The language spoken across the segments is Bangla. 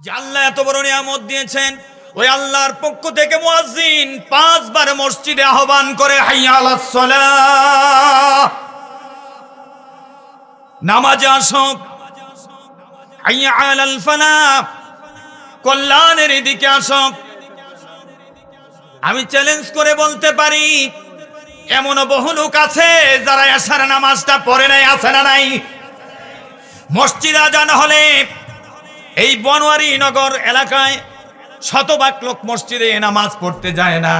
যে আল্লাহ এত বড় নিয়ামত দিয়েছেন, ওই আল্লাহর পক্ষ থেকে মুয়াজ্জিন পাঁচবার মসজিদে আহ্বান করে নামাজে আসো হাইয়া আলাল ফালাহ। কল্যাণের দিকে আসো আমি চ্যালেঞ্জ করে বলতে পারি এমনও বহু লোক আছে যারা এসার নামাজটা পড়ে নাই, আছে না নাই? মসজিদ আজান হলে এই বনোয়ারি নগর এলাকায় শতভাগ লোক মসজিদে নামাজ পড়তে যায় না।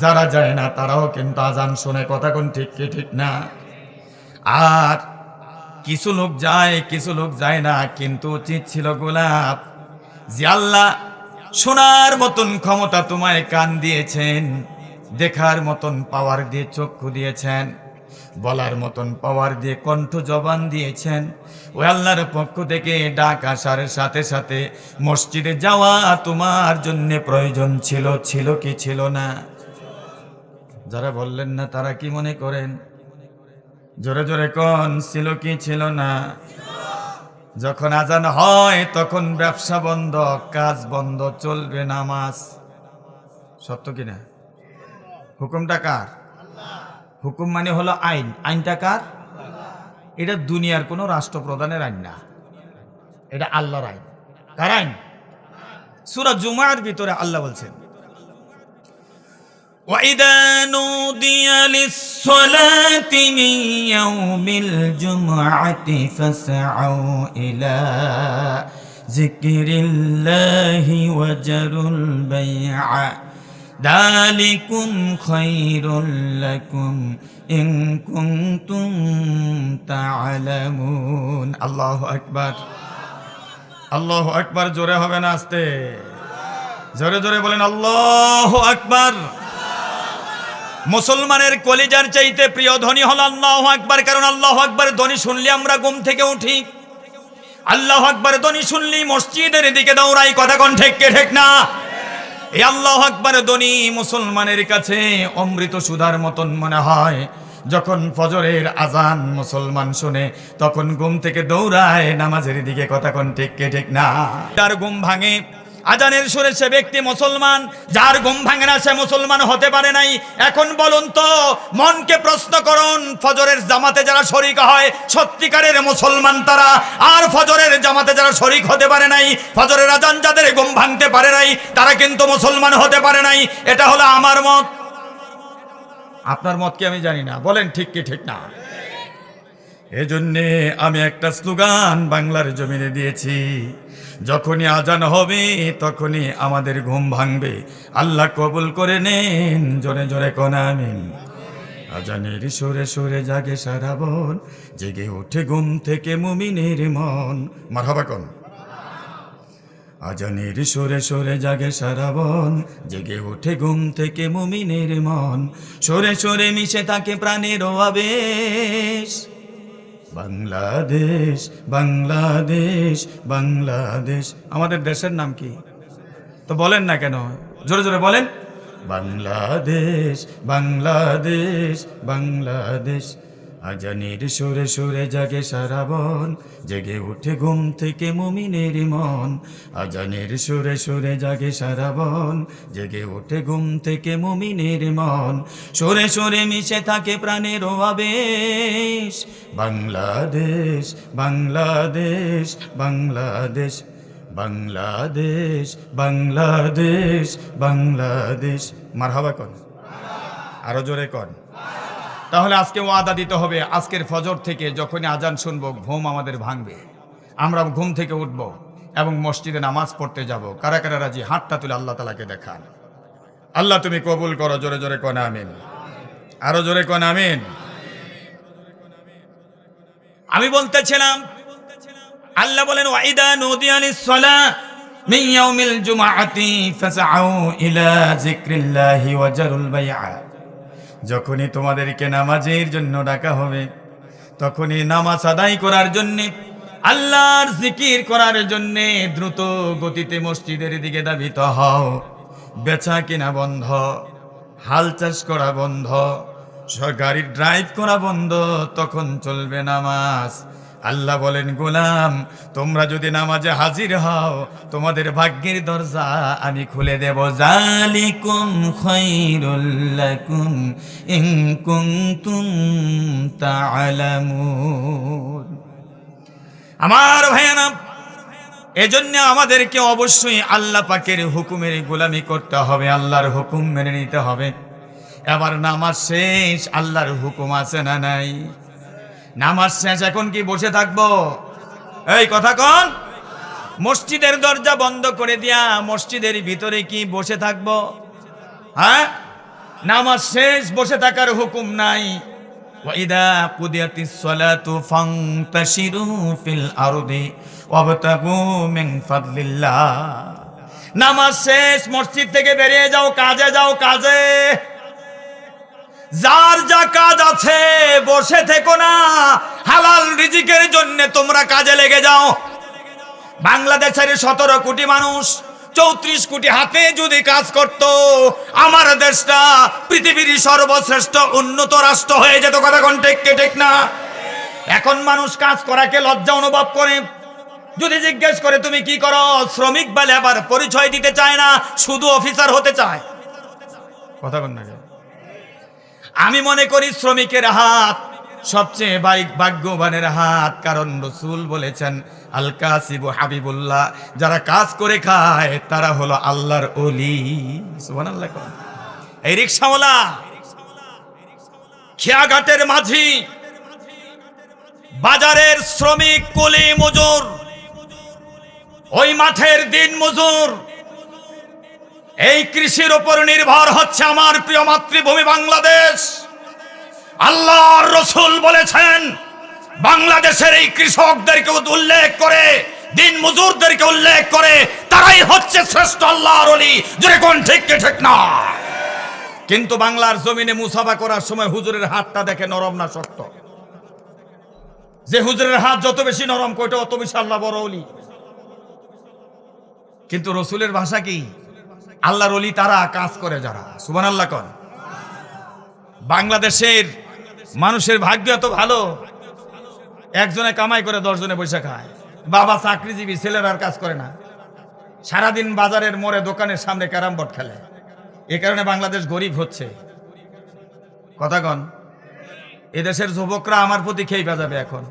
যারা যায় না, তারাও কিন্তু আজান শুনে কথা কোন ঠিক কি ঠিক না। আর কিছু লোক যায়, কিছু লোক যায় না, কিন্তু উচিত ছিল গোলাপ যে আল্লাহ শোনার মতন ক্ষমতা তোমায় কান দিয়েছেন, দেখার মতন পাওয়ার দিয়ে চক্ষু দিয়েছেন। বলার মতন পাওয়ার দিয়ে কণ্ঠ জবান দিয়েছেন, ওই আল্লাহর পক্ষ থেকে ডাক আসার সাথে সাথে মসজিদে যাওয়া তোমার জন্য প্রয়োজন ছিল ছিল কি ছিল না? যারা বললেন না, তারা কি মনে করেন? জোরে জোরে কন, ছিল কি ছিল না? যখন আজান হয়, তখন ব্যবসা বন্ধ, কাজ বন্ধ, চলবে নামাজ। সত্য কিনা হুকুমটা কার? হুকুম মানে হলো আইন আইনটা কার এটা দুনিয়ার কোনো রাষ্ট্রপ্রধানের আইন না এটা আল্লাহর আইন কার আইন সুরা জুমার ভিতরে আল্লাহ বলছেন وإذا نودي للصلاة من يوم الجمعة فاسعوا إلى ذكر الله وجروا البيع দালিকুম খৈরুল ইং ইন কুনতুম তাআলামুন। আল্লাহু আকবার। আল্লাহু আকবার, জোরে হবে না আস্তে? জোরে জোরে বলেন, আল্লাহু আকবার। মুসলমানের কলিজার চাইতে প্রিয় ধ্বনি হল আল্লাহ আকবার, কারণ আল্লাহ আকবার ধ্বনি শুনলে আমরা ঘুম থেকে উঠি। আল্লাহ আকবার ধ্বনি শুনলি মসজিদের দিকে দৌড়াই, কথা কোন ঠেককে ঠেক না? এই আল্লাহ আকবার দনি মুসলমানের কাছে অমৃত সুধার মতন মনে হয়। যখন ফজরের আজান মুসলমান শুনে, তখন ঘুম থেকে দৌড়ায়, নামাজের দিকে কথা কোন ঠিক কে ঠিক না? তার ঘুম ভাঙে। আজানের সুরে সে ব্যক্তি মুসলমান, যার ঘুম ভাঙে না, সে মুসলমান হতে পারে নাই। এখন বলুন তো, মনকে প্রশ্ন করুন, ফজরের জামাতে যারা শরিক হয়, সত্যিকারের মুসলমান তারা? আর ফজরের জামাতে যারা শরিক হতে পারে নাই, ফজরের আজান যাদের ঘুম ভাঙতে পারে নাই, তারা কিন্তু মুসলমান হতে পারে নাই। এটা হলো আমার মত। আপনার মত কি আমি জানি না? বলেন ঠিক কি ঠিক না? এজন্যে আমি একটা স্লোগান বাংলার জমিনে দিয়েছি। যখনই আজান হবে, তখনই আমাদের ঘুম ভাঙবে। আল্লাহ কবুল করে নেন, জোরে জোরে কোন আমিন। আজানের সুরে সুরে জাগে সারা বন জেগে ওঠে ঘুম থেকে মুমিনের মন। মারহাবা কোন? আজানের সুরে সুরে জাগে সারা বন জেগে ওঠে ঘুম থেকে মুমিনের মন। সরে সরে মিশে তাকে প্রাণের আবেশ। বাংলাদেশ বাংলাদেশ বাংলাদেশ। আমাদের দেশের নাম কি? তো বলেন না কেন? জোরে জোরে বলেন। বাংলাদেশ বাংলাদেশ বাংলাদেশ। আজানের সুরে সুরে জাগে সারা বন, জেগে উঠে ঘুম থেকে মুমিনের মন। আজানের সুরে সুরে জাগে সারা বন, জেগে উঠে ঘুম থেকে মুমিনের মন। সুরে সুরে মিশে থাকে প্রাণের আবেশ। বাংলাদেশ বাংলাদেশ বাংলাদেশ বাংলাদেশ বাংলাদেশ বাংলাদেশ। মারহাবা কন। আরও জোরে কন। তাহলে আজকে ওয়াদা দিতে হবে, আজকের ফজর থেকে যখনই আজান শুনব, ঘুম আমাদের ভাঙবে। আমরা ঘুম থেকে উঠব এবং মসজিদে নামাজ পড়তে যাব। কারা কারা রাজি? হাতটা তুলে আল্লাহ তালাকে দেখান। আল্লাহ তুমি কবুল করো, জোরে জোরে কন আমিন। আরও জোরে কন আমিন। আমি বলতেছিলাম, আল্লাহ বলেন, ওয়াইদা নদিয়ানি সলা ইয়াউমিল জুমআতি ফাসআউ ইলা যিকরিল্লাহি ওয়া জারুল বাইআ। যখনই তোমাদেরকে নামাজের জন্য ডাকা হবে, তখনই নামাজ আদায় করার জন্যে, আল্লাহর জিকির করার জন্যে দ্রুত গতিতে মসজিদের দিকে দাবিত হও। বেচা কিনা বন্ধ, হাল চাষ করা বন্ধ গাড়ির গাড়ি ড্রাইভ করা বন্ধ, তখন চলবে নামাজ। আল্লাহ বলেন, গোলাম, তোমরা যদি নামাজে হাজির হও, তোমাদের ভাগ্যের দরজা আমি খুলে দেব। জালিকুম খায়রুল লাকুম ইন কুনতুম তা'লামুন আমার ভাইয়ানা এজন্য আমাদেরকে অবশ্যই আল্লাহ পাকের হুকুমের গোলামি করতে হবে, আল্লাহর হুকুম মেনে নিতে হবে। এবার নামাজ শেষ, আল্লাহর হুকুম আছে না নাই? নামাজ শেষ এখন কি বসে থাকবো এই কথা কন মসজিদের দরজা বন্ধ করে দিয়া মসজিদের ভিতরে কি বসে থাকবো হ্যাঁ নামাজ শেষ বসে থাকার হুকুম নাই وإذا قضيت الصلاة فانتشروا في الأرض وابتغوا من فضل الله নামাজ শেষ মসজিদ থেকে বেরিয়ে যাও কাজে যাও কাজে যার যা কাজ আছে, বসে থেকো না। হালাল রিজিকের জন্য তোমরা কাজে লেগে যাও। বাংলাদেশের সতেরো কোটি মানুষ, চৌত্রিশ কোটি হাতে যদি কাজ করত, আমার দেশটা পৃথিবীর সর্বশ্রেষ্ঠ উন্নত রাষ্ট্র হয়ে যেত। কথা কোন ঠিক কি ঠিক না? এখন মানুষ কাজ করাকে লজ্জা অনুভব করে। যদি জিজ্ঞেস করে, তুমি কি করো? শ্রমিক বা লেবার পরিচয় দিতে চায় না, শুধু অফিসার হতে চায়। কথা বল না কেন? আমি মনে করি শ্রমিকের হাত সবচেয়ে বাইক ভাগ্যবানের হাত, কারণ রসুল বলেছেন, আল কাসিব হাবিবুল্লাহ, যারা কাজ করে খায়, তারা হলো আল্লাহর অলি এই রিক্সাওয়ালা, খেয়াঘাটের মাঝি, বাজারের শ্রমিক কলি মজুর, ওই মাঠের দিন মজুর এই কৃষির উপর নির্ভর হচ্ছে আমার প্রিয় মাতৃভূমি বাংলাদেশ। আল্লাহর রসুল বলেছেন, বাংলাদেশের এই কৃষকদেরকে উল্লেখ করে, দিন মজুরদেরকে উল্লেখ করে, তারাই হচ্ছে শ্রেষ্ঠ আল্লাহর অলি জোরে কোন ঠিক ঠিক না? কিন্তু বাংলার জমিনে মুসাফা করার সময় হুজুরের হাতটা দেখে নরম না শক্ত? যে হুজুরের হাত যত বেশি নরম কইটা অত বেশি আল্লাহ বড় অলি কিন্তু রসুলের ভাষা কি? আল্লাহর অলি তারা কাজ করে যারা। সুবান আল্লাহ কন। বাংলাদেশের মানুষের ভাগ্য এত ভালো, একজনে কামাই করে দশজনে বসে খায়। বাবা চাকরিজীবী, ছেলেরা আর কাজ করে না। সারাদিন বাজারের মোড়ে দোকানের সামনে ক্যারাম বোর্ড খেলে। এ কারণে বাংলাদেশ গরিব হচ্ছে। কথা কন, এদেশের যুবকরা আমার প্রতি খেয়ে বাজাবে এখন।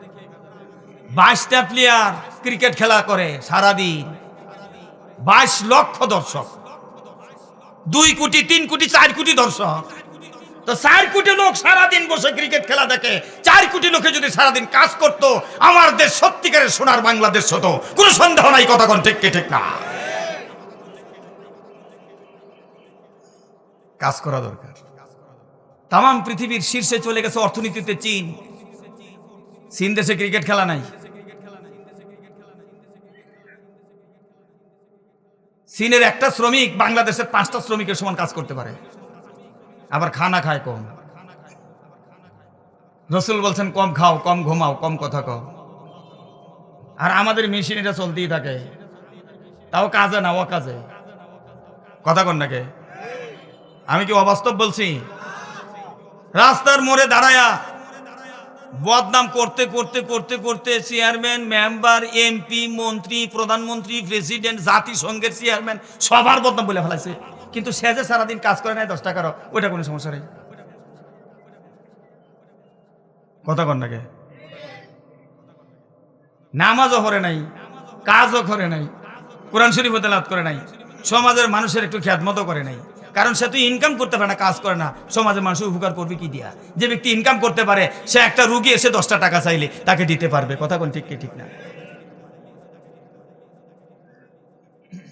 বাইশটা প্লেয়ার ক্রিকেট খেলা করে সারাদিন। বাইশ লক্ষ দর্শক। দুই কোটি, তিন কোটি, চার কোটি দর্শক। তো চার কোটি লোক সারাদিন বসে ক্রিকেট খেলা দেখে, চার কোটি লোকে যদি সারাদিন কাজ করত, আমার দেশ সত্যিকারের সোনার বাংলাদেশ হতো। কোনো সন্দেহ নাই, কথা কোন ঠিক ঠিক না? কাজ করা দরকার। তাম পৃথিবীর শীর্ষে চলে গেছে অর্থনীতিতে চীন। চীন দেশে ক্রিকেট খেলা নাই। চীনের একটা শ্রমিক বাংলাদেশের পাঁচটা শ্রমিকের সমান কাজ করতে পারে। আবার খানা খায় কম। রসুল বলছেন, কম খাও, কম ঘুমাও, কম কথা কও। আর আমাদের মেশিন এটা চলতেই থাকে। তাও কাজে না ও কাজে কথা কন নাকে? আমি কি অবাস্তব বলছি? রাস্তার মোড়ে দাঁড়ায়া বদনাম করতে করতে করতে করতে চেয়ারম্যান, মেম্বার, এমপি, মন্ত্রী, প্রধানমন্ত্রী, প্রেসিডেন্ট, জাতিসংঘের চেয়ারম্যান, সবার বদনাম বলে ফেলাইছে। কিন্তু সে যে সারাদিন কাজ করে নাই দশ টাকারও ওইটা কোনো সমস্যা নেই। কথা কন নাকি নামাজও করে নাই, কাজও করে নাই, কোরআন শরীফ তেলাত করে নাই, সমাজের মানুষের একটু খ্যাতমতো করে নাই। কারণ সে তো ইনকাম করতে পারে না, কাজ করে না। সমাজের মানুষের উপকার করবে কি দিয়া? যে ব্যক্তি ইনকাম করতে পারে, সে একটা রুগী এসে দশটা টাকা চাইলে তাকে দিতে পারবে। কথা কোন ঠিক কি ঠিক না?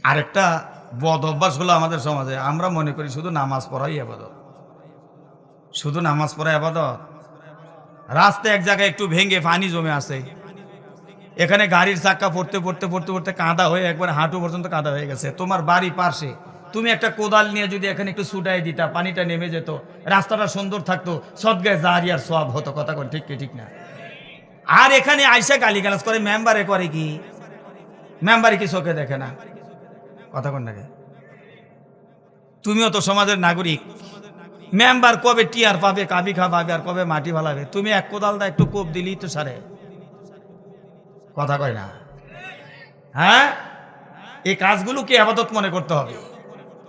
আরেকটা বদ অভ্যাস হলো আমাদের সমাজে। আমরা মনে করি শুধু নামাজ পড়াই আবাদত। শুধু নামাজ পড়াই আবাদত? রাস্তায় এক জায়গায় একটু ভেঙে পানি জমে আসে এখানে গাড়ির চাক্কা পড়তে পড়তে পড়তে পড়তে কাদা হয়ে একবার হাঁটু পর্যন্ত কাদা হয়ে গেছে। তোমার বাড়ি পাশে তুমি একটা কোদাল নিয়ে যদি এখানে একটু ছুটাই দিতা, পানিটা নেমে যেত, রাস্তাটা সুন্দর থাকতো সদগায় জারি আর সব হতো, কথা কোন, ঠিক কি, ঠিক না? আর এখানে আইসা গালি গালাজ করে, মেম্বারে করে কি? মেম্বারে কি চোখে দেখে না? কথা কোন নাকি তুমিও তো সমাজের নাগরিক। মেম্বার কবে টিয়ার পাবে, কাবি খা পাবে আর কবে মাটি ভালাবে তুমি এক কোদাল দা একটু কোপ দিলি তো সারে। কথা কয় না? হ্যাঁ? এই কাজগুলোকে আবাদত মনে করতে হবে?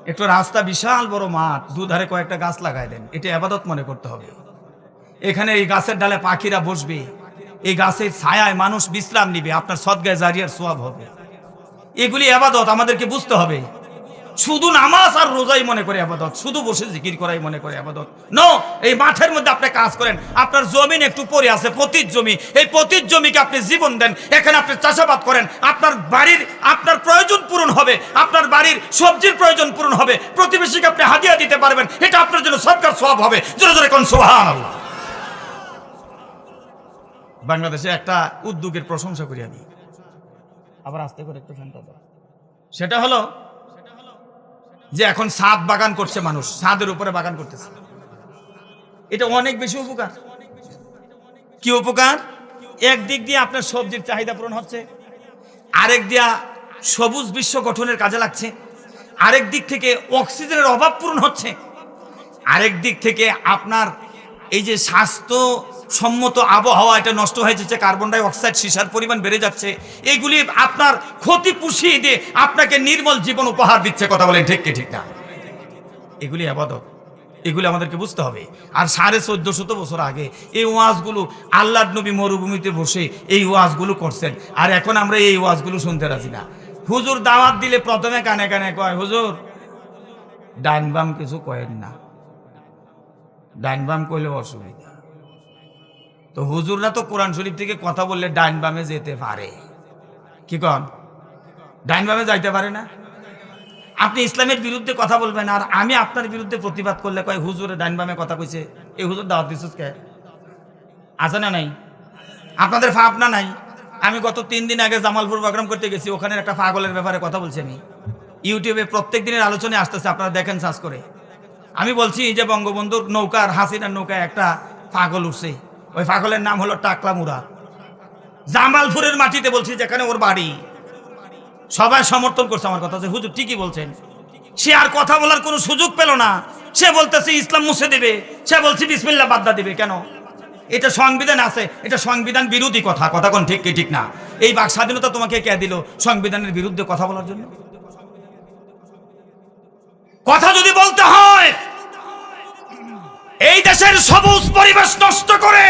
একটু রাস্তা বিশাল বড় মাঠ, দুধারে কয়েকটা গাছ লাগাই দেন। এটা আবাদত মনে করতে হবে। এখানে এই গাছের ডালে পাখিরা বসবে। এই গাছের ছায়ায় মানুষ বিশ্রাম নিবে। আপনার সদ্গায় জারিয়ার সোয়াব হবে। এগুলি আবাদত আমাদেরকে বুঝতে হবে। শুধু নামাজ আর রোজাই মনে করে আবাদত, শুধু বসে জিকির করাই মনে করে আবাদত। নো এই মাঠের মধ্যে আপনি কাজ করেন, আপনার জমিন একটু পরে আছে পতির জমি। এই পতির জমিকে আপনি জীবন দেন, এখানে আপনি চাষাবাদ করেন, আপনার বাড়ির, আপনার প্রয়োজন পূরণ হবে, আপনার বাড়ির সবজির প্রয়োজন পূরণ হবে, প্রতিবেশীকে আপনি হাদিয়া দিতে পারবেন, এটা আপনার জন্য সরকার সব হবে। জোরে জোরে কোন সোহান বাংলাদেশে একটা উদ্যোগের প্রশংসা করি আমি। আবার আস্তে করে একটু সেটা হলো যে এখন ছাদ বাগান করছে মানুষ ছাদের উপরে বাগান করতেছে। এটা অনেক বেশি উপকার। কি উপকার? একদিক দিয়ে আপনার সবজির চাহিদা পূরণ হচ্ছে, আরেক দিয়া সবুজ বিশ্ব গঠনের কাজে লাগছে, আরেক দিক থেকে অক্সিজেনের অভাব পূরণ হচ্ছে, আরেক দিক থেকে আপনার এই যে স্বাস্থ্য সম্মত আবহাওয়া এটা নষ্ট হয়ে যাচ্ছে কার্বন ডাই অক্সাইড পরিমাণ বেড়ে যাচ্ছে। এগুলি আপনার ক্ষতি পুষিয়ে দিয়ে আপনাকে নির্মল জীবন উপহার দিচ্ছে, কথা বলেন ঠিক কি, ঠিক না? এগুলি আবাদত, এগুলি আমাদেরকে বুঝতে হবে। আর সাড়ে চোদ্দ শত বছর আগে এই ওয়াজগুলো আল্লাহ নবী মরুভূমিতে বসে এই ওয়াজগুলো করছেন। আর এখন আমরা এই ওয়াজগুলো শুনতে রাজি না। হুজুর দাওয়াত দিলে প্রথমে কানে কানে কয়, হুজুর ডাইনবাম কিছু কয়েন না। ডাইনবাম কইলে অসুবিধা। তো হুজুররা তো কোরআন শরীফ থেকে কথা বললে ডাইন বামে যেতে পারে। কি কন? ডাইন বামে যাইতে পারে না? আপনি ইসলামের বিরুদ্ধে কথা বলবেন আর আমি আপনার বিরুদ্ধে প্রতিবাদ করলে কয়, হুজুরে ডাইন বামে কথা কইছে। এই হুজুর দাওয়াত দিছিস কে? আছে না নাই? আপনাদের ফাপনা নাই? আমি গত তিন দিন আগে জামালপুর প্রোগ্রাম করতে গেছি, ওখানে একটা পাগলের ব্যাপারে কথা বলছি আমি। ইউটিউবে প্রত্যেক দিনের আলোচনায় আসতেছে, আপনারা দেখেন সার্চ করে। আমি বলছি যে বঙ্গবন্ধুর নৌকার, হাসিনার নৌকায় একটা পাগল উঠছে। ওই পাগলের নাম হলো টাকলা মুরা জামালপুরের মাটিতে বলছি যেখানে ওর বাড়ি। সবাই সমর্থন করছে আমার কথা যে হুজুর ঠিকই বলছেন। সে আর কথা বলার কোনো সুযোগ পেল না। সে বলতেছে, ইসলাম মুছে দেবে। সে বলছে বিসমিল্লা বাদ্দা দিবে। কেন? এটা সংবিধান আছে। এটা সংবিধান বিরোধী কথা। কথা কোন ঠিক কি ঠিক না? এই বাক স্বাধীনতা তোমাকে কে দিল সংবিধানের বিরুদ্ধে কথা বলার জন্য? কথা যদি বলতে হয় এই দেশের সবুজ পরিবেশ নষ্ট করে,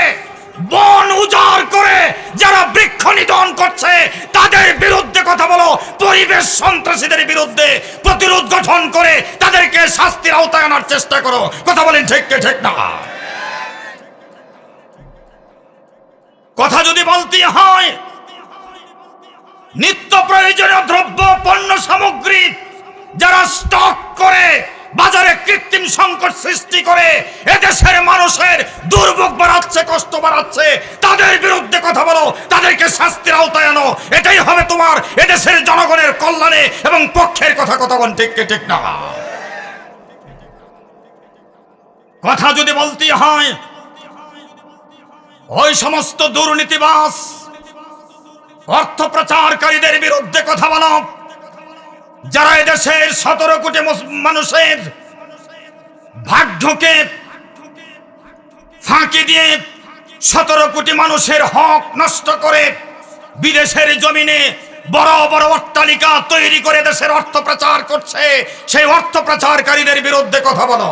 বন উজাড় করে যারা বৃক্ষ নিধন করছে, তাদের বিরুদ্ধে কথা বলো। পরিবেশ সন্ত্রাসীদের বিরুদ্ধে প্রতিরোধ গঠন করে তাদেরকে শাস্তির আওতায় আনার চেষ্টা করো। কথা বলেন ঠিক কে ঠিক না? কথা যদি বলতে হয়, নিত্য প্রয়োজনীয় দ্রব্য, পণ্য সামগ্রী যারা স্টক করে বাজারে কৃত্রিম সংকট সৃষ্টি করে এদেশের মানুষের দুর্ভোগ বাড়াচ্ছে, কষ্ট বাড়াচ্ছে। তাদের বিরুদ্ধে কথা বলো, তাদেরকে শাস্তির আওতায় আনো। এটাই হবে তোমার এদেশের জনগণের কল্যাণে এবং পক্ষের কথা কথা বল, ঠিক ঠিক না? কথা যদি বলতে হয়, ওই সমস্ত দুর্নীতিবাস অর্থ প্রচারকারীদের বিরুদ্ধে কথা বলো। যারা এদেশের সতেরো কোটি মানুষের ভাগ্যকে ফাঁকি দিয়ে সতেরো কোটি মানুষের হক নষ্ট করে বিদেশের জমিনে বড় বড় অট্টালিকা তৈরি করে দেশের অর্থ প্রচার করছে, সেই অর্থ প্রচারকারীদের বিরুদ্ধে কথা বলো।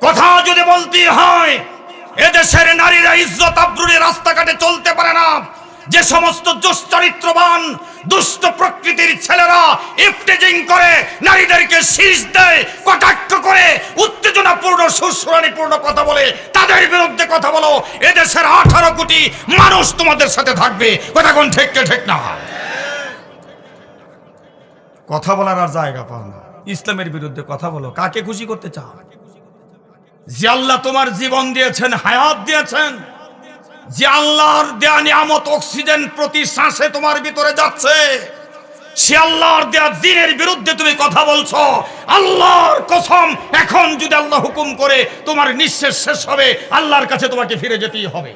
কথা যদি বলতে হয়, এদেশের নারীরা ইজ্জত আব্রুরে রাস্তাঘাটে চলতে পারে না। যে সমস্ত দুশ্চরিত্রবান, দুষ্ট প্রকৃতির ছেলেরা ইফটেজিং করে, নারীদেরকে শীষ দেয়, কটাক্ষ করে, উত্তেজনাপূর্ণ সুস্রানীপূর্ণ কথা বলে, তাদের বিরুদ্ধে কথা বলো, এদেশের আঠারো কোটি মানুষ তোমাদের সাথে থাকবে। কথা কোন ঠিক ঠেক না? কথা বলার আর জায়গা পাও না। ইসলামের বিরুদ্ধে কথা বলো, কাকে খুশি করতে চাও? আল্লাহ তোমার জীবন দিয়েছেন, হায়াত দিয়েছেন। যে আল্লাহর দেয়া নিয়ামত অক্সিজেন প্রতি শ্বাসে তোমার ভিতরে যাচ্ছে, সে আল্লাহর দেয়া দিনের বিরুদ্ধে তুমি কথা বলছো। আল্লাহর কসম, এখন যদি আল্লাহ হুকুম করে, তোমার নিঃশ্বাস শেষ হবে, আল্লাহর কাছে তোমাকে ফিরে যেতেই হবে।